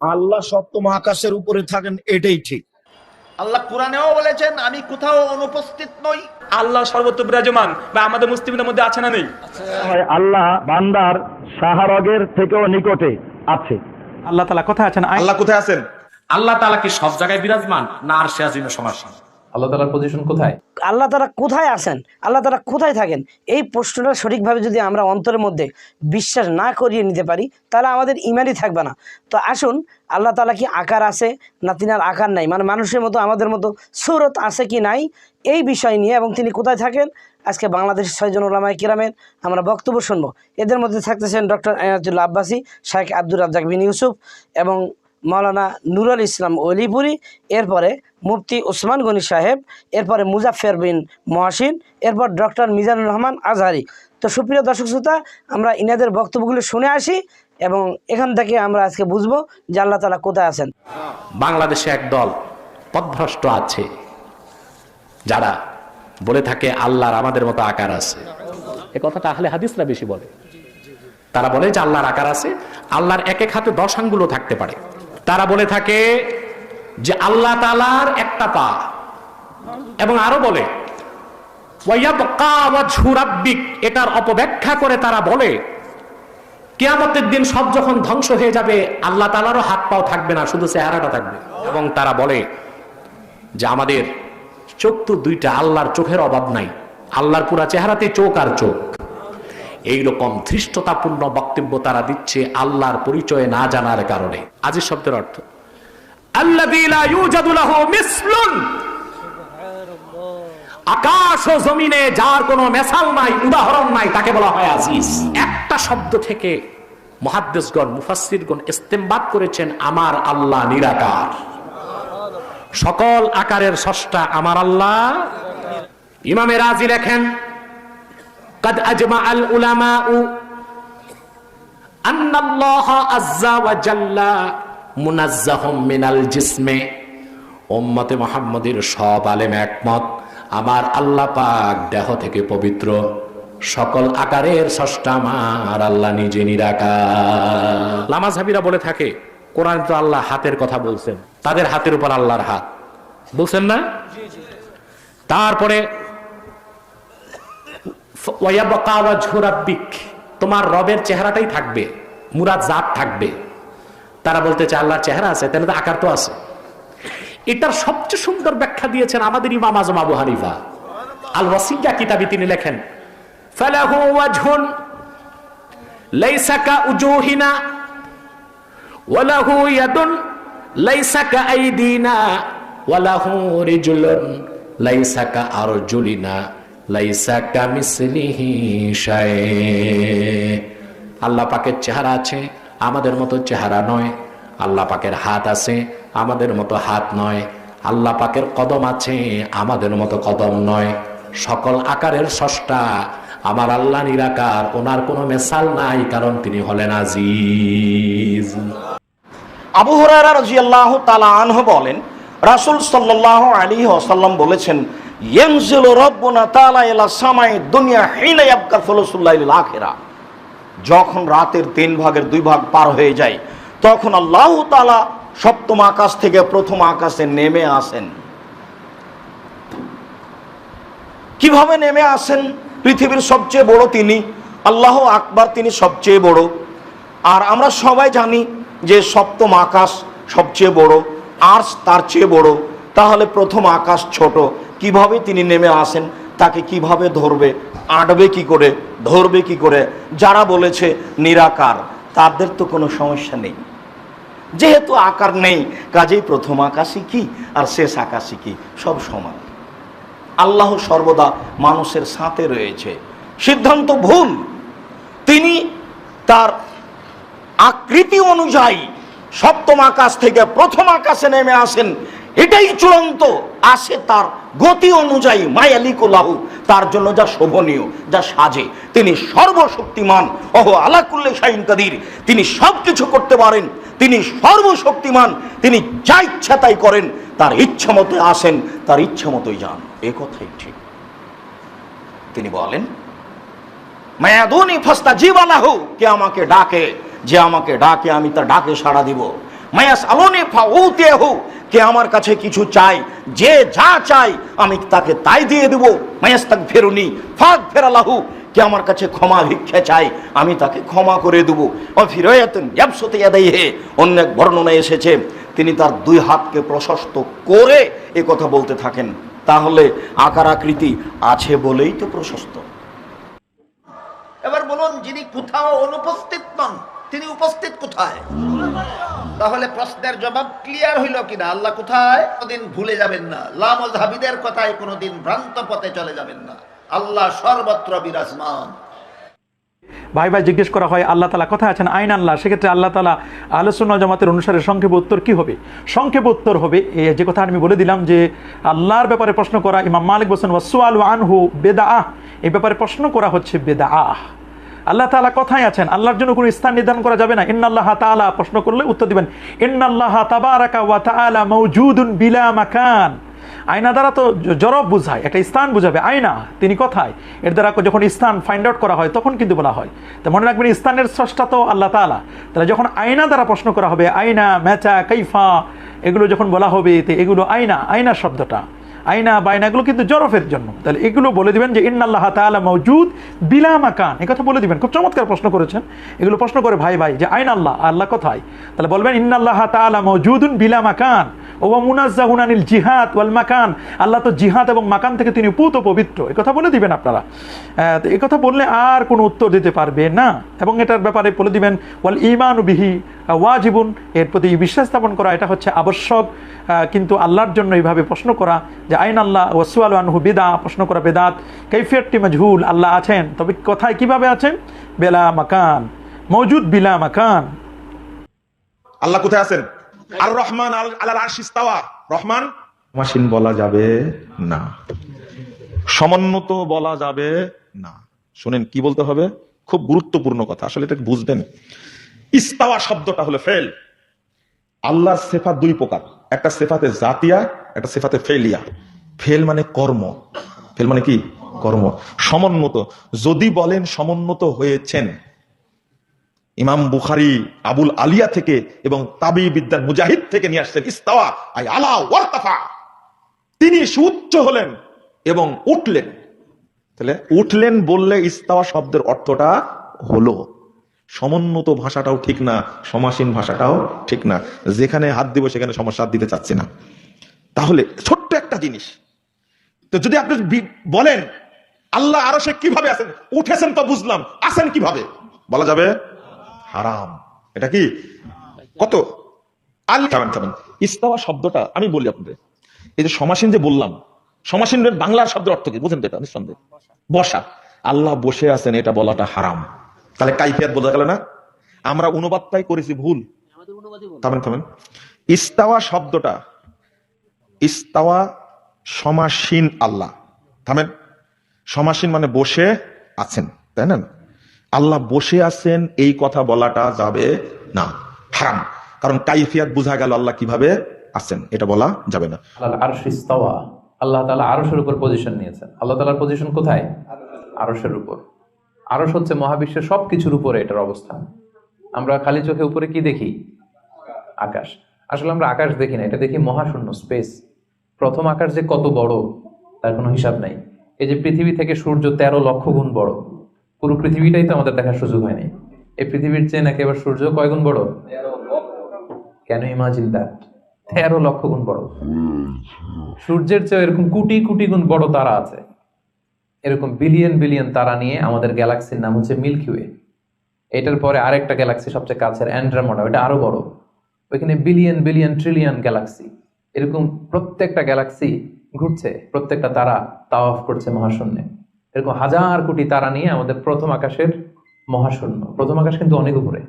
আল্লাহ সপ্তম আকাশের উপরে থাকেন এটাই ঠিক। আল্লাহ কোরআনেও বলেছেন আমি কোথাও অনুপস্থিত নই। আল্লাহ সর্বত্র বিরাজমান বা আমাদের মুসলিমদের মধ্যে আছে না নেই? আল্লাহ বান্দার সাহারগের থেকেও নিকটে আছে। আল্লাহ তালা কোথায় আছেন? আল্লাহ কোথায় আছেন? আল্লাহ তালা কি সব জায়গায় বিরাজমান না আর সে আজিমের সমাসীন? আল্লাহ তালার পজিশন কোথায়? আল্লাহ তারা কোথায় আছেন? আল্লাহ তারা কোথায় থাকেন? এই প্রশ্নটা সঠিকভাবে যদি আমরা অন্তরের মধ্যে বিশ্বাস না করিয়ে নিতে পারি, তাহলে আমাদের ইমানই থাকবে না। তো আসুন, আল্লাহ তালা কি আকার আছে না তিনার আকার নাই? মানে মানুষের মতো, আমাদের মতো সুরত আছে কি নাই? এই বিষয় নিয়ে এবং তিনি কোথায় থাকেন? আজকে বাংলাদেশের ছয়জন ওলামাই কিরামের আমরা বক্তব্য শুনব। এদের মধ্যে থাকতেছেন ডক্টর এনাজুল্লাহ আব্বাসী শাহেখ আব্দুর রাজ্জাক বিন ইউসুফ এবং মাওলানা নুরুল ইসলাম অলিপুরি এরপরে মুফতি ওসমান গনি সাহেব এরপরে মুজাফফর বিন মহাসিন এরপর ডক্টর মিজানুর রহমান আজহারি। তো সুপ্রিয় দর্শক শ্রোতা আমরা ইনাদের বক্তব্যগুলো শুনে আসি এবং এখান থেকে আমরা আজকে বুঝব যে আল্লাহ তালা কোথায় আছেন। বাংলাদেশে এক দল পথভ্রষ্ট আছে যারা বলে থাকে আল্লাহর আমাদের মতো আকার আছে। এ কথাটা আহলে হাদিসরা বেশি বলে। তারা বলে যে আল্লাহর আকার আছে আল্লাহর এক এক হাতে দশ আঙ্গুলো থাকতে পারে। তারা বলে থাকে যে আল্লাহ তালার একটা পা। এবং আরও বলে এটার অপব্যাখ্যা করে তারা বলে, কেয়ামতের দিন সব যখন ধ্বংস হয়ে যাবে, আল্লাহ তালারও হাত পাও থাকবে না, শুধু চেহারাটা থাকবে। এবং তারা বলে যে, আমাদের চোখ তো দুইটা, আল্লাহর চোখের অভাব নাই, আল্লাহর পুরা চেহারাতে চোখ আর চোখ। এইরকম ধৃষ্টতাপূর্ণ বক্তব্য তারা দিচ্ছে আল্লাহর পরিচয় না জানার কারণে। আজির শব্দের অর্থ। আকাশ ও জমিনে যার কোনো মেসাল নাই, উদাহরণ নাই, তাকে বলা হয় আজিজ। একটা শব্দ থেকে মহাদ্দেশগণ, মুফাসসিরগণ ইস্তেমবাদ করেছেন, আমার আল্লাহ নিরাকার। সকল আকারের সষ্টা আমার আল্লাহ। ইমামে রাজি লেখেন قد أجمع العلماء أن الله عز وجل منزه من الجسم উম্মতে মোহাম্মদের সব আলেম একমত আমার আল্লাহ পাক দেহ থেকে পবিত্র সকল আকারের ষষ্ঠা আমার আল্লাহ নিজে নিরাকার লামাঝাবিরা বলে থাকে কোরআন তো আল্লাহ হাতের কথা বলছেন তাদের হাতের উপর আল্লাহর হাত বলছেন না তারপরে ওয়াজহু তোমার রবের চেহারাটাই থাকবে মুরাদ জাত থাকবে। তারা বলতে চায়, আল্লাহর চেহারা আছে, তাহলে তো আকার তো আছে। এটার সবচেয়ে সুন্দর ব্যাখ্যা দিয়েছেন আমাদের ইমাম আজম আবু হানিফা। আল ওয়াসিয়া কিতাবে তিনি লেখেন, ফালাহু ওয়াজহুন লাইসা কা উজুহিনা ওয়ালাহু ইয়াদুন লাইসা কা আইদিনা ওয়ালাহু রিজুলুন লাইসা কা আরজুলিনা। লাইসা কা মিসলিহি শাই আল্লাহ পাকের চেহারা আছে, আমাদের মতো চেহারা নয়। আল্লাহ পাকের হাত আছে, আমাদের মতো হাত নয়। আল্লাহ পাকের কদম আছে, আমাদের মতো কদম নয়। সকল আকারের সষ্টা আমার আল্লাহ নিরাকার, ওনার কোনো মেসাল নাই, কারণ তিনি হলেন আজিজ। আবু হুরায়রা রাদিয়াল্লাহু তাআলা আনহু বলেন, রাসূল সাল্লাল্লাহু আলাইহি ওয়াসাল্লাম বলেছেন যখন রাতের তিন ভাগের দুই ভাগ পার হয়ে যায়, তখন আল্লাহ তাআলা সপ্তম আকাশ থেকে প্রথম আকাশে নেমে আসেন। কীভাবে নেমে আসেন? পৃথিবীর সবচেয়ে বড় তিনি, আল্লাহ আকবার তিনি সবচেয়ে বড়। আর আমরা সবাই জানি যে সপ্তম আকাশ সবচেয়ে বড় আর্স তার চেয়ে বড়। তাহলে প্রথম আকাশ ছোট কীভাবে তিনি নেমে আসেন, তাকে কীভাবে ধরবে, আঁটবে কি করে, ধরবে কি করে, যারা বলেছে নিরাকার, তাদের তো কোনো সমস্যা নেই। যেহেতু আকার নেই, কাজেই প্রথম আকাশই কি আর শেষ আকাশই কি? সব সমান। আল্লাহ সর্বদা মানুষের সাথে রয়েছে। সিদ্ধান্ত ভুল। তিনি তার আকৃতি অনুযায়ী সপ্তম আকাশ থেকে প্রথম আকাশে নেমে আসেন। এটাই চূড়ান্ত। আসে তার গতি অনুযায়ী মায়ালিকুল্লাহু তার জন্য যা শোভনীয়, যা সাজে। তিনি সর্বশক্তিমান। ওহ আলাকুল্লে শাহিন কাদির। তিনি সব কিছু করতে পারেন। তিনি সর্বশক্তিমান। তিনি যা ইচ্ছা তাই করেন। তার ইচ্ছা মতো আসেন, তার ইচ্ছা মতোই যান। এ কথাই ঠিক। তিনি বলেন, মায়াদুনি ফাস্তা জীবালাহু কে আমাকে ডাকে? যে আমাকে ডাকে, আমি তার ডাকে সাড়া দিব। মায়াস আলোনে ফাউতে হু কে আমার কাছে কিছু চাই যে যা চাই আমি তাকে তাই দিয়ে দেব। মায়াস তাক ফেরুনি ফাঁক ফেরালাহু কে আমার কাছে ক্ষমা ভিক্ষা চাই আমি তাকে ক্ষমা করে দেব। ও ফিরয়াতুন ইয়াবসুতে ইয়াদাইহি, অন্য এক বর্ণনায় এসেছে, তিনি তার দুই হাতকে প্রশস্ত করে এ কথা বলতে থাকেন। তাহলে আকার আকৃতি আছে বলেই তো প্রশস্ত। এবার বলুন, যিনি কোথাও অনুপস্থিত নন তিনি উপস্থিত কোথায়? তাহলে প্রশ্নের জবাব ক্লিয়ার হইল কিনা? আল্লাহ কোথায়? কোনদিন ভুলে যাবেন না। লামজ হাবিদের কথায় কোনোদিন ভ্রান্ত পথে চলে যাবেন না। আল্লাহ সর্বত্র বিরাজমান। ভাই ভাই, জিজ্ঞেস করা হয়, আল্লাহ তালা কোথায় আছেন? আইন আল্লাহ, সেক্ষেত্রে আল্লাহ তালা আলোচনা জামাতের অনুসারে সংক্ষেপ উত্তর কি হবে? সংক্ষেপ উত্তর হবে যে কথা আমি বলে দিলাম যে আল্লাহর ব্যাপারে প্রশ্ন করা, ইমাম মালিক বসেন ওয়াসুয়াল আনহু বেদা আহ এই ব্যাপারে প্রশ্ন করা হচ্ছে বেদা আহ আল্লাহ তালা কোথায় আছেন, আল্লাহর জন্য কোনো স্থান নির্ধারণ করা যাবে না। ইন্নাল্লাহ তাআলা, প্রশ্ন করলে উত্তর দিবেন, ইন্নাল্লাহ তাবারাকা ওয়া তাআলা মাওজুদুন বিলা মাকান। আয়না দ্বারা তো জরব বোঝায়, একটা স্থান বোঝাবে। আয়না, তিনি কোথায়? এর দ্বারা যখন স্থান ফাইন্ড আউট করা হয়, তখন কিন্তু বলা হয়। তো মনে রাখবেন, স্থানের স্রষ্টা তো আল্লাহ তাআলা। তাহলে যখন আয়না দ্বারা প্রশ্ন করা হবে, আয়না মেচা কাইফা, এগুলো যখন বলা হবে এগুলো আয়না আয়না শব্দটা। আয়না বাইনা এগুলো কিন্তু জরফের জন্য। তাহলে এগুলো বলে দিবেন যে, ইন্নাল্লাহ তাআলা মওজুদ বিলা মাকান। কথা বলে দিবেন। খুব চমৎকার প্রশ্ন করেছেন। এগুলো প্রশ্ন করে ভাই ভাই যে আইন আল্লাহ আল্লাহ কোথায়? তাহলে বলবেন, ইন্নাল্লাহ তাআলা মওজুদুন বিলা মাকান। ও মুনাজ্জাহুন আনিল জিহাদ ওয়াল মাকান। আল্লাহ তো জিহাদ এবং মাকান থেকে তিনি পুত পবিত্র। এই কথা বলে দিবেন আপনারা। তো এই কথা বললে আর কোনো উত্তর দিতে পারবে না। এবং এটার ব্যাপারে বলে দিবেন, ওয়াল ইমান বিহি ওয়াজিবুন। এর প্রতি বিশ্বাস স্থাপন করা, এটা হচ্ছে আবশ্যক। কিন্তু আল্লাহর জন্য এইভাবে প্রশ্ন করা যে আইন আল্লাহ ওয়াসুয়াল আনহু বেদা প্রশ্ন করা বেদাত। কৈফিয়তটি মজহুল আল্লাহ আছেন। তবে কোথায় কীভাবে আছেন? বেলা মাকান মৌজুদ বিলা মাকান। আল্লাহ কোথায় আছেন? আর রহমান আল্লাহ আরশ ইস্তাওয়া। রহমান? মাসিন বলা যাবে না। সমন্বত বলা যাবে না। শুনেন কি বলতে হবে? খুব গুরুত্বপূর্ণ কথা। আসলে এটা বুঝবেন। ইস্তাওয়া শব্দটা হলো ফেল। আল্লাহর সেফাত দুই প্রকার। একটা সেফাতে জাতিয়া, একটা সেফাতে ফেলিয়া ফেল মানে কর্ম। ফেল মানে কি? কর্ম। সমন্বত যদি বলেন সমন্বত হয়েছেন, ইমাম বুখারি, আবুল আলিয়া থেকে এবং তাবি বিদ্যার মুজাহিদ থেকে নিয়ে আসছেন, ইস্তাওয়া, আই আলা তিনি সুউচ্চ হলেন এবং উঠলেন। তাহলে উঠলেন বললে ইস্তাওয়া শব্দের অর্থটা হলো। সমন্বত ভাষাটাও ঠিক না, সমাসীন ভাষাটাও ঠিক না। যেখানে হাত দিব সেখানে সমস্যা দিতে চাচ্ছি না। তাহলে ছোট্ট একটা জিনিস। তো যদি আপনি বলেন, আল্লাহ আরও সে কীভাবে আছেন? উঠেছেন তো বুঝলাম। আছেন কীভাবে? বলা যাবে? হারাম। এটা কি? কত? ইস্তাওয়া শব্দটা আমি বলি আপনাদের। এই যে সমাসীন যে বললাম সমাসীন বাংলার শব্দের অর্থ কি? বুঝেন তো এটা, নিঃসন্দেহে। বসা। আল্লাহ বসে আছেন, এটা বলাটা হারাম। তাহলে কাইফিয়াত বোঝা গেল না? আমরা অনুবাদটাই করেছি ভুল। থামেন থামেন। ইস্তাওয়া শব্দটা ইস্তাওয়া সমাসীন আল্লাহ। থামেন। সমাসীন মানে বসে আছেন তাই না? আল্লাহ বসে আছেন এই কথা বলাটা যাবে না। হারাম। কারণ কাইফিয়াত বোঝা গেল আল্লাহ কীভাবে আছেন এটা বলা যাবে না। আল্লাহ আরশ ইস্তাওয়া। আল্লাহ তাআলা আরশের উপর পজিশন নিয়েছেন। আল্লাহ তাআলার পজিশন কোথায়? আরশের উপর। আরশ হচ্ছে মহাবিশ্বের সব কিছুর উপরে এটার অবস্থান। আমরা খালি চোখে উপরে কি দেখি? আকাশ। আসলে আমরা আকাশ দেখি না, এটা দেখি মহাশূন্য স্পেস প্রথম আকাশ যে কত বড়, তার কোনো হিসাব নাই। এই যে পৃথিবী থেকে সূর্য তেরো লক্ষ গুণ বড়, পুরো পৃথিবীটাই তো আমাদের দেখার সুযোগ হয়নি। এই পৃথিবীর চেয়ে নাকি এবার সূর্য কয় গুণ বড়? কেন ইমাজিন দ্যাট তেরো লক্ষ গুণ বড়। সূর্যের চেয়ে এরকম কোটি কোটি গুণ বড় তারা আছে। এরকম বিলিয়ন বিলিয়ন তারা নিয়ে আমাদের গ্যালাক্সির নাম হচ্ছে মিল্কি ওয়ে এটার পরে আরেকটা গ্যালাক্সি সবচেয়ে কাছের অ্যান্ড্রামোডা ওটা আরও বড়। ওইখানে বিলিয়ন বিলিয়ন ট্রিলিয়ন গ্যালাক্সি এরকম প্রত্যেকটা গ্যালাক্সি ঘুরছে, প্রত্যেকটা তারা তাওয়াফ করছে মহাশূন্যে। এরকম হাজার কোটি তারা নিয়ে আমাদের প্রথম আকাশের মহাশূন্য। প্রথম আকাশ কিন্তু অনেক উপরে।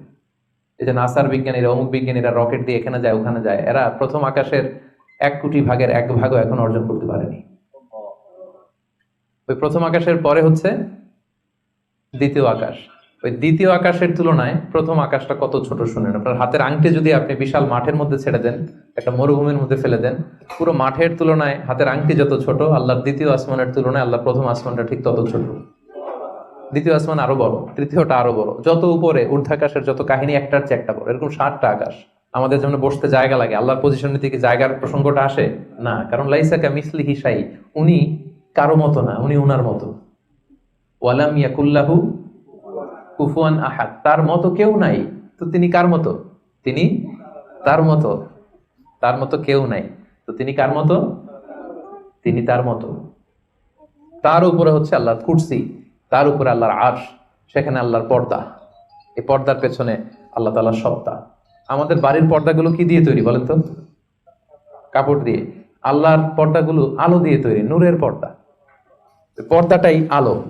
এই যে নাসার বিজ্ঞানীরা, অমুক বিজ্ঞানীরা রকেট দিয়ে এখানে যায়, ওখানে যায়, এরা প্রথম আকাশের এক কোটি ভাগের এক ভাগও এখন অর্জন করতে পারেনি। ওই প্রথম আকাশের পরে হচ্ছে দ্বিতীয় আকাশ। ওই দ্বিতীয় আকাশের তুলনায় প্রথম আকাশটা কত ছোট শুনেন। আপনার হাতের আংটি যদি আপনি বিশাল মাঠের মধ্যে ছেড়ে দেন, একটা মরুভূমির মধ্যে ফেলে দেন, পুরো মাঠের তুলনায় হাতের আংটি যত ছোট, আল্লাহর দ্বিতীয় আসমানের তুলনায় আল্লাহ প্রথম আসমানটা ঠিক তত ছোট। দ্বিতীয় আসমান আরও বড়, তৃতীয়টা আরও বড়। যত উপরে ঊর্ধ্বাকাশের যত কাহিনী একটার চেয়ে একটা বড়। এরকম ষাটটা আকাশ। আমাদের যেমন বসতে জায়গা লাগে, আল্লাহর পজিশনে থেকে জায়গার প্রসঙ্গটা আসে? না, কারণ লাইসাকা মিসলি হিসাই উনি কারও মতো না, উনি উনার মতো। ওয়ালাম ইয়াকুল্লাহু কুফুয়ান আহাদ। তার মতো কেউ নাই। তো তিনি কার মতো? তিনি তার মতো। তার মতো কেউ নাই। তো তিনি কার মতো? তিনি তার মতো। তার উপরে হচ্ছে আল্লাহর কুরসি, তার উপরে আল্লাহর আর্শ, সেখানে আল্লাহর পর্দা। এই পর্দার পেছনে আল্লাহ তাআলার সত্তা। আমাদের বাড়ির পর্দাগুলো কি দিয়ে তৈরি বলেন তো? কাপড় দিয়ে। আল্লাহর পর্দাগুলো আলো দিয়ে তৈরি, নূরের পর্দা। পর্দাটাই আলো।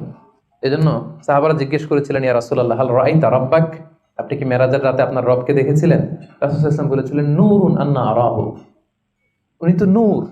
এজন্য সাহাবারা জিজ্ঞেস করেছিলেন, ইয়া রাসূলুল্লাহ, হাল রাআইতা রাব্বাক? আপনি কি মেরাজের রাতে আপনার রবকে দেখেছিলেন? রাসূল ওয়াসাল্লাম বলেছিলেন, নূরুন আন্না আরাহু। উনি তো নূর,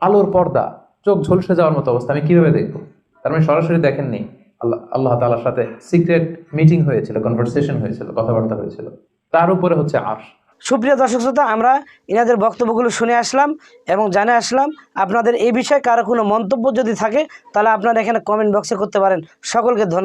আলোর পর্দা, চোখ ঝলসে যাওয়ার মতো অবস্থা, আমি কীভাবে দেখব? তার মানে সরাসরি দেখেননি। আল্লাহ আল্লাহ তাআলার সাথে সিক্রেট মিটিং হয়েছিল কনভারসেশন হয়েছিল, কথাবার্তা হয়েছিল। তার উপরে হচ্ছে আর্শ। সুপ্রিয় দর্শক শ্রোতা, আমরা এনাদের বক্তব্যগুলো শুনে আসলাম এবং জানে আসলাম। আপনাদের এই বিষয়ে কারও কোনো মন্তব্য যদি থাকে, তাহলে আপনারা এখানে কমেন্ট বক্সে করতে পারেন। সকলকে ধন্যবাদ।